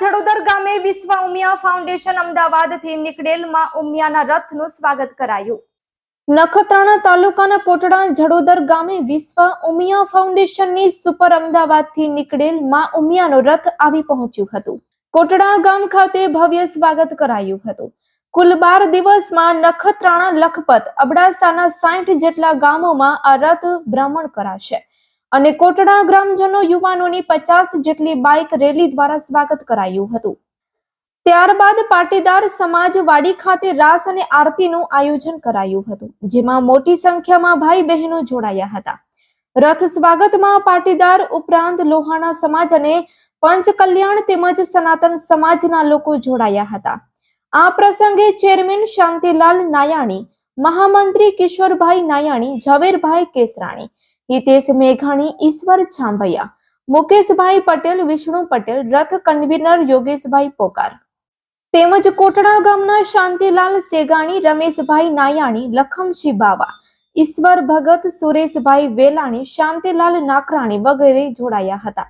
જડોદર ગામે વિશ્વ ઉમિયા ફાઉન્ડેશન અમદાવાદથી નીકળેલમાં ઉમિયાના રથનું સ્વાગત કરાયું. નખત્રાણા તાલુકાના કોટડા જડોદર ગામે વિશ્વ ઉમિયા ફાઉન્ડેશનની સુપર અમદાવાદથી નીકળેલમાં ઉમિયાનો રથ આવી પહોંચ્યું હતું. કોટડા ગામ ખાતે ભવ્ય સ્વાગત કરાયું હતું. કુલ બાર દિવસમાં નખત્રાણા લખપત અબડાસાના સાઠ જેટલા ગામોમાં આ રથ ભ્રમણ કરાશે. અને કોટડા ગ્રામજનો યુવાનોની પચાસ જેટલી બાઇક રેલી દ્વારા સ્વાગત કરાયું હતું. ત્યારબાદ પાટીદાર સમાજ ખાતે રાસ અને આરતીનું આયોજન કરાયું હતું, જેમાં મોટી સંખ્યામાં ભાઈ બહેનો જોડાયા હતા. રથ સ્વાગતમાં પાટીદાર ઉપરાંત લોહાણા સમાજ અને પંચ કલ્યાણ તેમજ સનાતન સમાજના લોકો જોડાયા હતા. આ પ્રસંગે ચેરમેન શાંતિલાલ નાયાણી, મહામંત્રી કિશોરભાઈ નાયાણી, ઝવેરભાઈ કેસરાણી હિતેશ મેઘાણી, ઈશ્વર છાંભૈયા, મુકેશભાઈ પટેલ, વિષ્ણુ પટેલ, રથ કન્વીનર યોગેશભાઈ પોકાર. તેમજ કોટડા ગામના શાંતિલાલ સેગાણી, રમેશભાઈ નાયાણી લખમસિંહ બાવા, ઈશ્વર ભગત સુરેશભાઈ વેલાણી, શાંતિલાલ નાકરાણી વગેરે જોડાયા હતા.